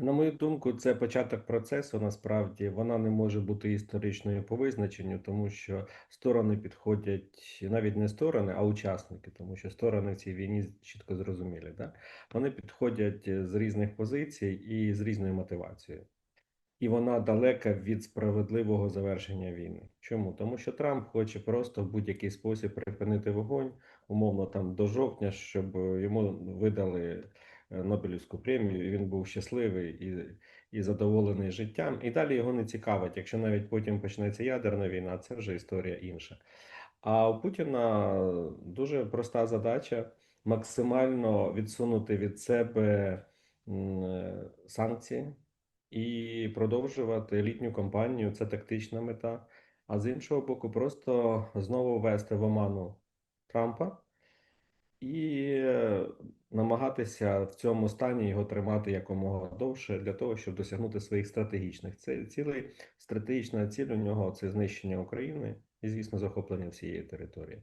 На мою думку, це початок процесу. Насправді вона не може бути історичною по визначенню, тому що сторони підходять навіть не сторони, а учасники, тому що сторони в цій війні чітко зрозумілі. Да? Вони підходять е, з різних позицій і з різною мотивацією. І вона далека від справедливого завершення війни. Чому? Тому що Трамп хоче просто в будь-який спосіб припинити вогонь, умовно там до жовтня, щоб йому видали Нобелівську премію, і він був щасливий і, і задоволений життям. І далі його не цікавить. Якщо навіть потім почнеться ядерна війна, це вже історія інша. А у Путіна дуже проста задача максимально відсунути від себе е, санкції і продовжувати літню кампанію. Це тактична мета. А з іншого боку, просто знову ввести в оману Трампа і е, намагатися в цьому стані його тримати якомога довше для того, щоб досягнути своїх стратегічних ці- цілей. Стратегічна ціль у нього це знищення України і, звісно, захоплення всієї території.